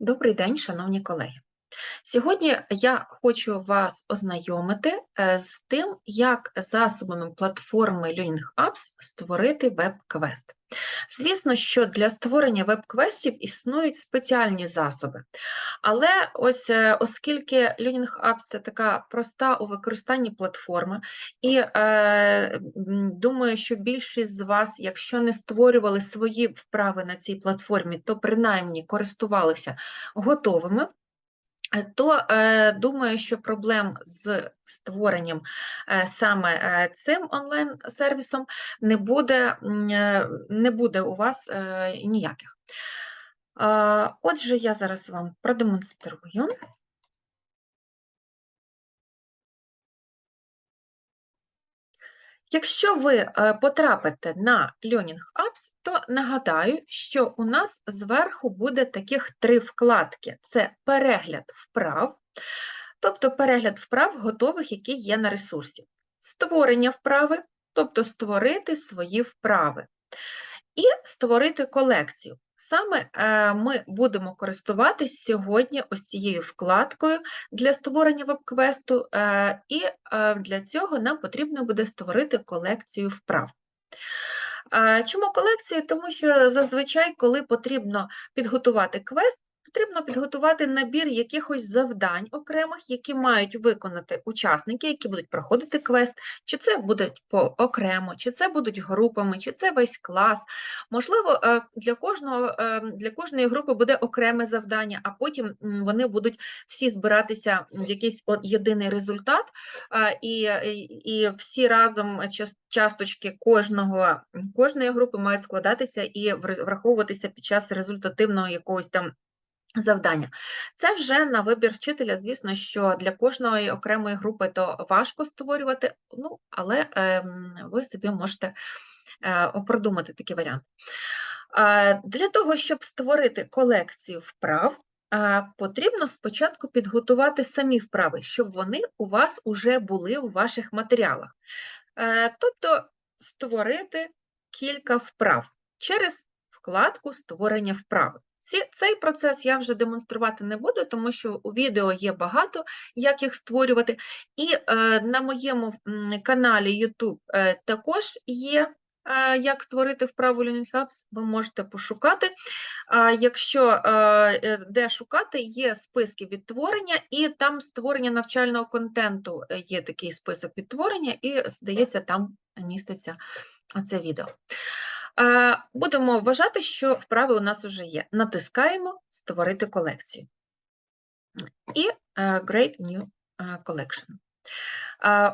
Добрий день, шановні колеги. Сьогодні я хочу вас ознайомити е, з тим, як засобами платформи Learning Apps створити веб-квест. Звісно, що для створення веб-квестів існують спеціальні засоби. Але ось е, оскільки Learning Apps це така проста у використанні платформа, і е, думаю, що більшість з вас, якщо не створювали свої вправи на цій платформі, то принаймні користувалися готовими. Е, То е, думаю, що проблем з створенням е, саме цим онлайн-сервісом не буде, не буде у вас ніяких. Отже, я зараз вам продемонструю. Якщо ви е, потрапите на Learning Apps, то нагадаю, що у нас зверху буде таких три вкладки: це перегляд вправ, тобто перегляд вправ готових, які є на ресурсі, створення вправи, тобто створити свої вправи, і створити колекцію. Саме е, ми будемо користуватись сьогодні ось цією вкладкою для створення веб-квесту, е, і е, для цього нам потрібно буде створити колекцію вправ. Чому колекцію? Тому що зазвичай, коли потрібно підготувати квест, потрібно підготувати набір якихось завдань окремих, які мають виконати учасники, які будуть проходити квест, чи це будуть по окремо, чи це будуть групами, чи це весь клас. Можливо, е, для кожного е, для кожної групи буде окреме завдання, а потім вони будуть всі збиратися в якийсь єдиний результат, е, і, і, всі разом час- часточки кожного кожної групи мають складатися і вр- враховуватися під час результативного якогось там. Завдання. Це вже на вибір вчителя, звісно, що для кожної окремої групи то важко створювати, ну, але ем, ви собі можете е, продумати такий варіант. Е, Для того, щоб створити колекцію вправ, е, потрібно спочатку підготувати самі вправи, щоб вони у вас уже були у ваших матеріалах. Тобто створити кілька вправ через вкладку створення вправи. Цей процес я вже демонструвати не буду, тому що у відео є багато, як їх створювати. І е, на моєму каналі YouTube е, також є, е, як створити вправу Learning Hubs, ви можете пошукати. Якщо де шукати, є списки відтворення, і там створення навчального контенту є такий список відтворення, і, здається, там міститься оце відео. Будемо вважати, що вправи у нас вже є. Натискаємо Створити колекцію. І е, Great New е, Collection.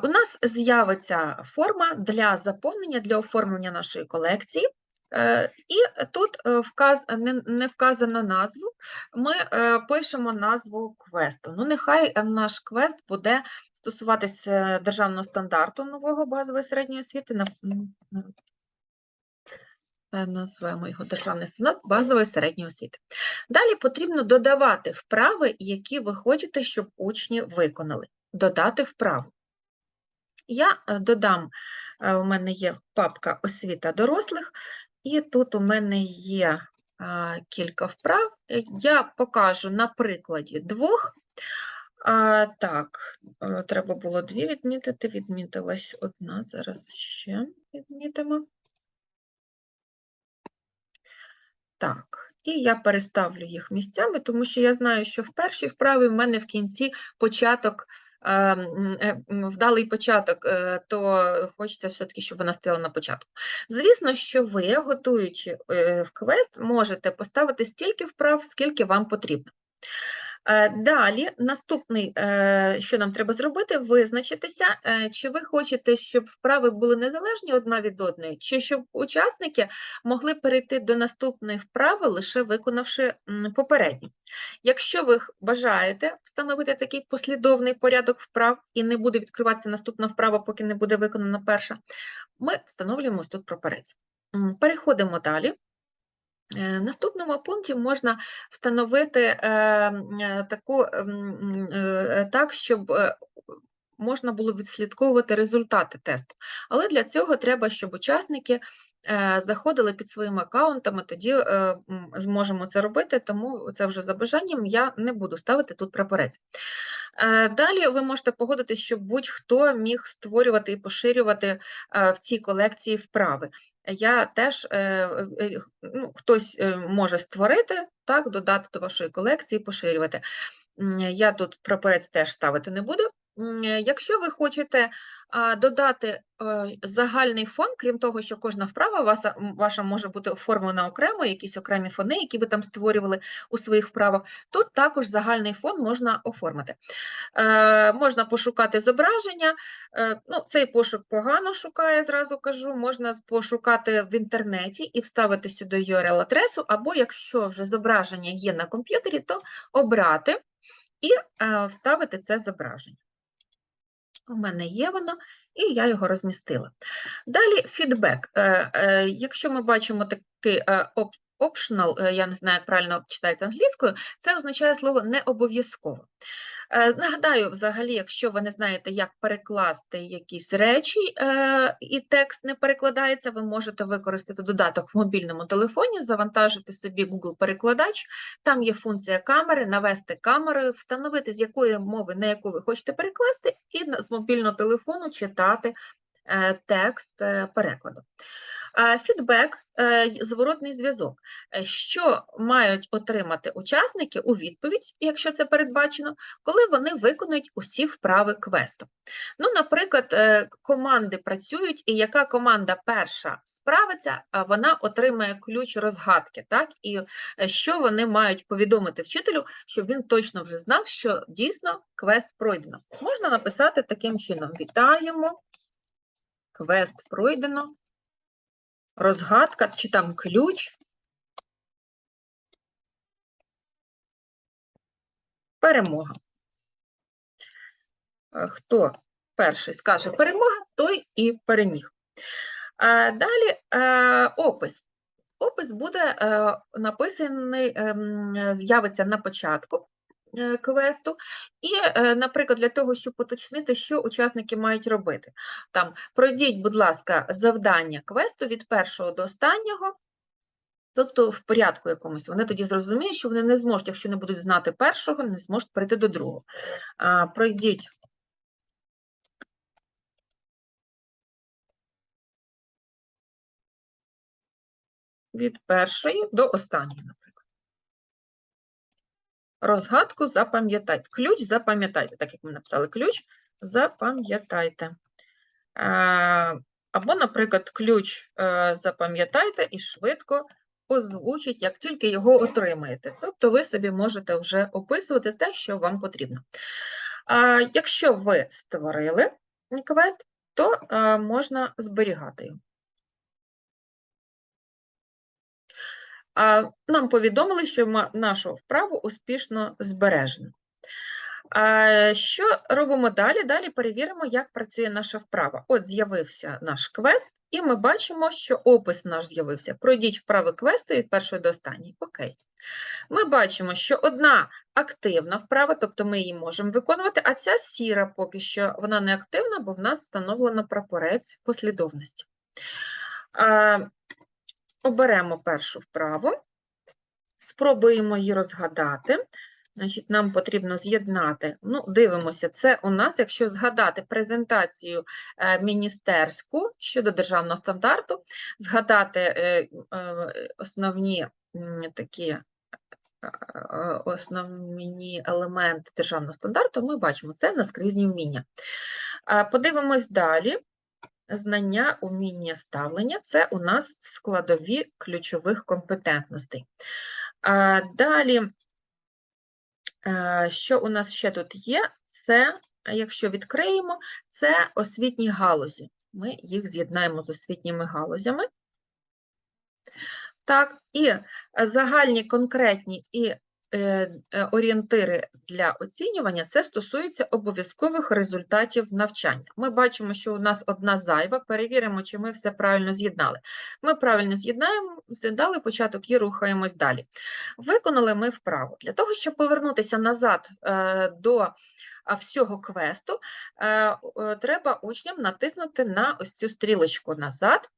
У нас з'явиться форма для заповнення, для оформлення нашої колекції. Е, І тут вказ... не, вказано назву, ми пишемо назву квесту. Ну, нехай наш квест буде стосуватися державного стандарту нового базової середньої освіти. Е, Назвемо його державний стандарт базової середньої освіти. Далі потрібно додавати вправи, які ви хочете, щоб учні виконали. Додати вправу. Я е, додам, е, у мене є папка освіта дорослих, і тут у мене є кілька вправ. Я покажу на прикладі двох. Так, треба було дві відмітити, відмітилась одна, зараз ще відмітимо. Так, і я переставлю їх місцями, тому що я знаю, що в першій вправі в мене в кінці початок, е, м, е, вдалий початок, е, то хочеться все-таки, щоб вона стояла на початку. Звісно, що ви, готуючи е, в квест, можете поставити стільки вправ, скільки вам потрібно. Е, Далі, наступний, е, що нам треба зробити, визначитися, е, чи ви хочете, щоб вправи були незалежні одна від одної, чи щоб учасники могли перейти до наступної вправи, лише виконавши попередню. Якщо ви бажаєте встановити такий послідовний порядок вправ і не буде відкриватися наступна вправа, поки не буде виконана перша, ми встановлюємо тут прапорець. Переходимо далі. В наступному пункті можна встановити м, е, таку так, щоб можна було відслідковувати результати тесту. Але для цього треба, щоб учасники заходили під своїми аккаунтами, тоді зможемо це робити, тому це вже за бажанням я не буду ставити тут прапорець. Е, Далі ви можете погодитись, що будь-хто міг створювати і поширювати е, в цій колекції вправи. Я теж е, е, ну, хтось е, може створити, так, додати до вашої колекції, поширювати. Я тут прапорець теж ставити не буду. Е, Якщо ви хочете додати е, загальний фон, крім того, що кожна вправа ваша, може бути оформлена окремо, якісь окремі фони, які ви там створювали у своїх вправах, тут також загальний фон можна оформити. Е, можна пошукати зображення. Ну, цей пошук погано шукає, зразу кажу. Можна пошукати в інтернеті і вставити сюди URL-адресу, або якщо вже зображення є на комп'ютері, то обрати і вставити це зображення. У мене є воно, і я його розмістила. Далі фідбек. Е, е, Якщо ми бачимо такий е, optional, е, я не знаю, як правильно читається англійською, це означає слово не обов'язково. Е, Нагадаю, взагалі, якщо ви не знаєте, як перекласти якісь речі е, і текст не перекладається, ви можете використати додаток в мобільному телефоні, завантажити собі Google-перекладач, там є функція камери, навести камерою, встановити, з якої мови, на яку ви хочете перекласти, і з мобільного телефону читати текст перекладу. Фідбек, е, зворотний зв'язок. Е, Що мають отримати учасники у відповідь, якщо це передбачено, коли вони виконують усі вправи квесту. Ну, наприклад, е, команди працюють, і яка команда перша справиться, вона отримає ключ розгадки, так? І що вони мають повідомити вчителю, щоб він точно вже знав, що дійсно квест пройдено. Можна написати таким чином: Вітаємо, квест пройдено, розгадка чи там ключ. Перемога. Е, Хто перший скаже перемога, той і переміг. Е, Далі е, опис. Опис буде написаний, ем, з'явиться на початку квесту, і, е, наприклад, для того, щоб уточнити, що учасники мають робити. Там пройдіть, будь ласка, завдання квесту від першого до останнього, тобто в порядку якомусь. Вони тоді зрозуміють, що вони не зможуть, якщо не будуть знати першого, не зможуть перейти до другого. А, Пройдіть від першої до останньої. Розгадку запам'ятайте. Ключ запам'ятайте, так як ми написали ключ, запам'ятайте. Е, Або, наприклад, ключ е, запам'ятайте і швидко озвучить, як тільки його отримаєте. Тобто ви собі можете вже описувати те, що вам потрібно. Якщо ви створили квест, то е, можна зберігати його. Нам повідомили, що нашу вправу успішно збережено. Що робимо далі? Далі перевіримо, як працює наша вправа. От з'явився наш квест, і ми бачимо, що опис наш з'явився. Пройдіть вправи квесту від першої до останньої. Окей. Ми бачимо, що одна активна вправа, тобто ми її можемо виконувати, а ця сіра поки що вона не активна, бо в нас встановлено прапорець послідовності. Оберемо першу вправу, спробуємо її розгадати. Значить, нам потрібно з'єднати. Ну, дивимося, це у нас, якщо згадати презентацію е, міністерську щодо державного стандарту, згадати е, е, основні такі основні елементи державного стандарту, ми бачимо, це наскрізні вміння. Подивимось далі. Знання, уміння, ставлення це у нас складові ключових компетентностей. Далі, е, що у нас ще тут є? Це, якщо відкриємо, це освітні галузі. Ми їх з'єднаємо з освітніми галузями. Так, і загальні конкретні і орієнтири для оцінювання це стосується обов'язкових результатів навчання. Ми бачимо, що у нас одна зайва, перевіримо, чи ми все правильно з'єднали. Ми правильно з'єднаємо, з'єднали початок і рухаємось далі. Виконали ми вправу. Для того, щоб повернутися назад е, до всього квесту, е, е, треба учням натиснути на ось цю стрілочку назад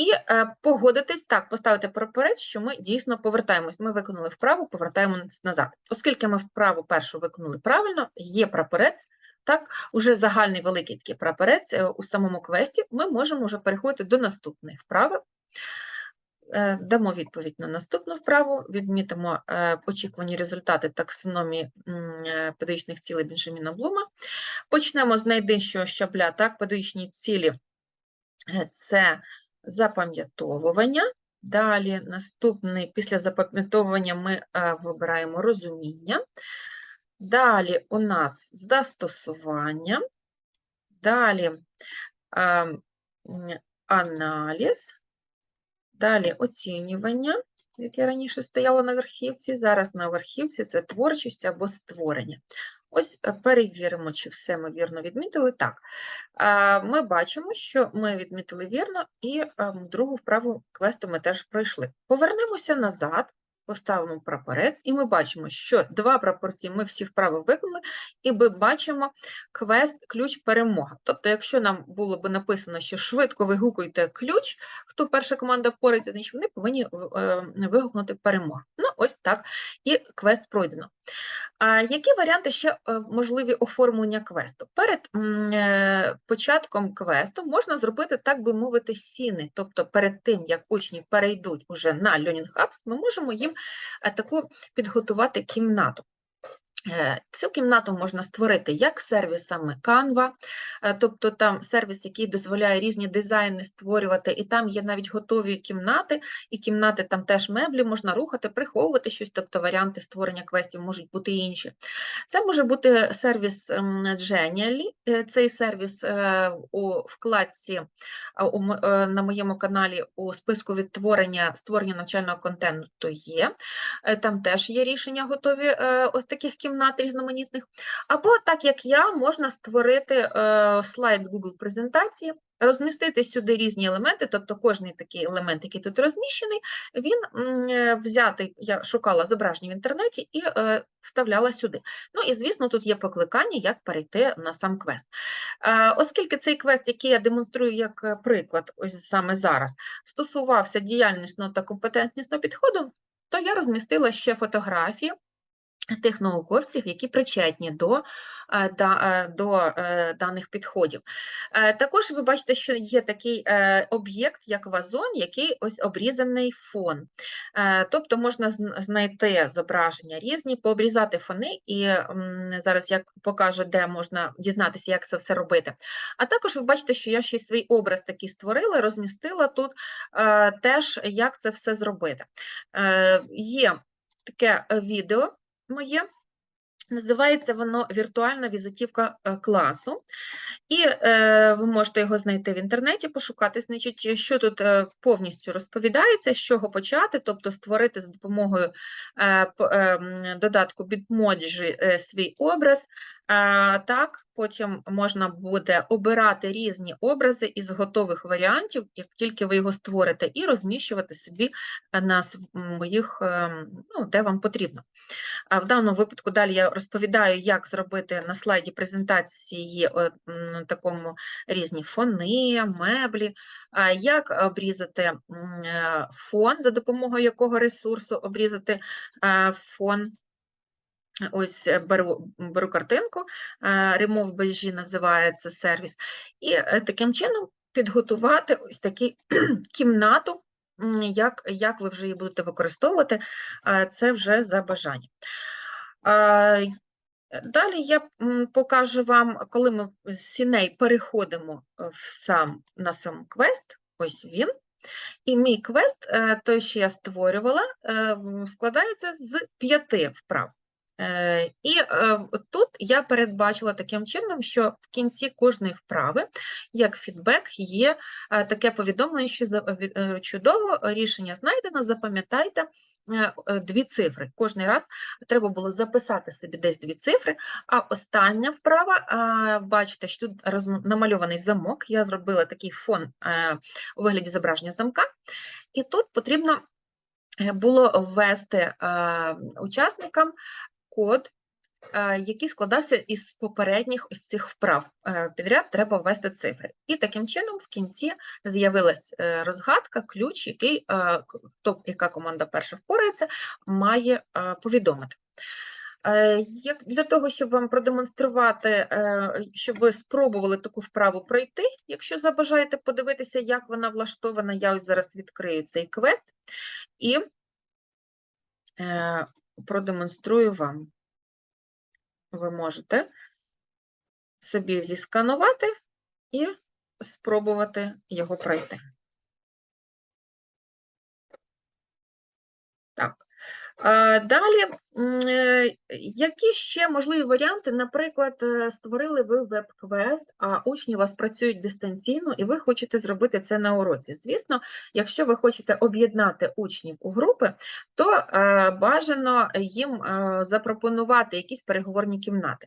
І е, погодитись, так, поставити прапорець, що ми дійсно повертаємось. Ми виконали вправу, повертаємось назад. Оскільки ми вправу першу виконали правильно, є прапорець, так, уже загальний великий такий прапорець е, у самому квесті, ми можемо вже переходити до наступної вправи. Е, Дамо відповідь на наступну вправу, відмітимо очікувані результати таксономії педагогічних цілей Бенджаміна Блума. Почнемо з найнижчого щабля, так, педагогічні цілі це запам'ятовування. Далі наступний, після запам'ятовування ми е, вибираємо розуміння. Далі у нас застосування. Далі е, аналіз. Далі оцінювання, яке раніше стояло на верхівці, зараз на верхівці це творчість або створення. Ось е, перевіримо, чи все ми вірно відмітили. Так, ми бачимо, що ми відмітили вірно, і ем, другу вправу квесту ми теж пройшли. Повернемося назад, поставимо прапорець, і ми бачимо, що два прапорці ми всі вправи виконали, і ми бачимо квест ключ перемога. Тобто, якщо нам було б написано, що швидко вигукуйте ключ, хто перша команда впорається, значить вони повинні е, вигукнути перемога. Ну, ось так, і квест пройдено. А які варіанти ще е, можливі оформлення квесту? Перед е, початком квесту можна зробити, так би мовити, сіни. Тобто перед тим, як учні перейдуть уже на Learning Hubs, ми можемо їм е, таку підготувати кімнату. Е, Цю кімнату можна створити як сервісами Canva, е, тобто там сервіс, який дозволяє різні дизайни створювати, і там є навіть готові кімнати, і кімнати там теж меблі, можна рухати, приховувати щось, тобто варіанти створення квестів можуть бути інші. Це може бути сервіс ем, Genially, Е, цей сервіс у вкладці на моєму каналі у списку відтворення створення навчального контенту є. Там теж є рішення готові ось таких кімнат різноманітних. Або так як я, можна створити е, слайд Google презентації, розмістити сюди різні елементи, тобто кожний такий елемент, який тут розміщений, він е, взятий, я шукала зображення в інтернеті і е, вставляла сюди. Ну і звісно, тут є покликання, як перейти на сам квест. Оскільки цей квест, який я демонструю як приклад, ось саме зараз, стосувався діяльнісного та компетентнісного підходу, то я розмістила ще фотографії тих науковців, які причетні до, е, е, до е, даних підходів. Також ви бачите, що є такий об'єкт, як вазон, який ось обрізаний фон. Тобто можна знайти зображення різні, пообрізати фони, і зараз я покажу, де можна дізнатися, як це все робити. А також ви бачите, що я ще свій образ такий створила, розмістила тут теж, як це все зробити. Є таке відео моє. Називається воно віртуальна візитівка е, класу, і е, ви можете його знайти в інтернеті, пошукати, значить, що тут е, повністю розповідається, з чого почати, тобто створити за допомогою е, е, додатку Bitmoji е, свій образ. Е, так, потім можна буде обирати різні образи із готових варіантів, як тільки ви його створите, і розміщувати собі е, на своїх, ем, ну, де вам потрібно. В даному випадку далі я розповідаю, як зробити на слайді презентації е, м, такому різні фони, меблі, як обрізати е, фон, за допомогою якого ресурсу обрізати е, фон. Ось е, беру, беру картинку, е, Remove BG називається сервіс, і е, таким чином підготувати ось таку кімнату, як, як ви вже її будете використовувати, е, це вже за бажанням. Е, Далі я покажу вам, коли ми з сіней переходимо е, в сам, на сам квест, ось він. І мій квест, е, той, що я створювала, е, складається з п'яти вправ. Е, І е, тут я передбачила таким чином, що в кінці кожної вправи, як фідбек, є е, таке повідомлення, що чудово, рішення знайдено, запам'ятайте дві цифри. Кожний раз треба було записати собі десь дві цифри, а остання вправа, бачите, що тут намальований замок, я зробила такий фон у вигляді зображення замка, і тут потрібно було ввести учасникам код е, який складався із попередніх ось цих вправ. Е, Підряд треба ввести цифри. І таким чином в кінці з'явилась е, розгадка, ключ, який хто, яка команда перша впорається, має повідомити. Як для того, щоб вам продемонструвати, щоб ви спробували таку вправу пройти, якщо забажаєте подивитися, як вона влаштована, я ось зараз відкрию цей квест і продемонструю вам. Ви можете собі зісканувати і спробувати його пройти. Так. Далі, які ще можливі варіанти? Наприклад, е, створили ви веб-квест, а учні у вас працюють дистанційно, і ви хочете зробити це на уроці. Звісно, якщо ви хочете об'єднати учнів у групи, то е, бажано їм е, запропонувати якісь переговорні кімнати.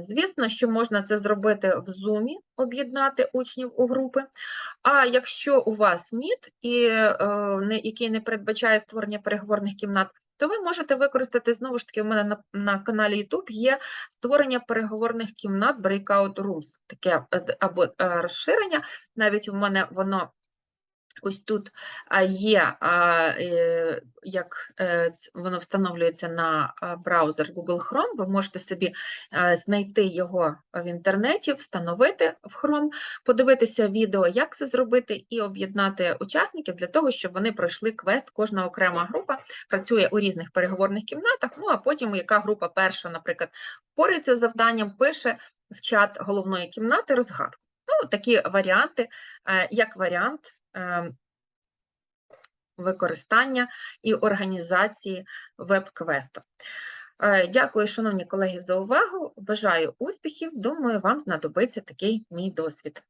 Звісно, що можна це зробити в Zoom, об'єднати учнів у групи. А якщо у вас МІД, і, е, який не передбачає створення переговорних кімнат, то ви можете використати, знову ж таки, в мене на, на каналі YouTube є створення переговорних кімнат Breakout Rooms, таке е, або е, розширення, навіть у мене воно ось тут є, е, як е, воно встановлюється на браузер Google Chrome, ви можете собі е, знайти його в інтернеті, встановити в Chrome, подивитися відео, як це зробити, і об'єднати учасників для того, щоб вони пройшли квест. Кожна окрема група працює у різних переговорних кімнатах. Ну а потім, яка група перша, наприклад, впорається з завданням, пише в чат головної кімнати розгадку. Ну, такі варіанти, як варіант використання і організації веб-квесту. Е, Дякую, шановні колеги, за увагу. Бажаю успіхів. Думаю, вам знадобиться такий мій досвід.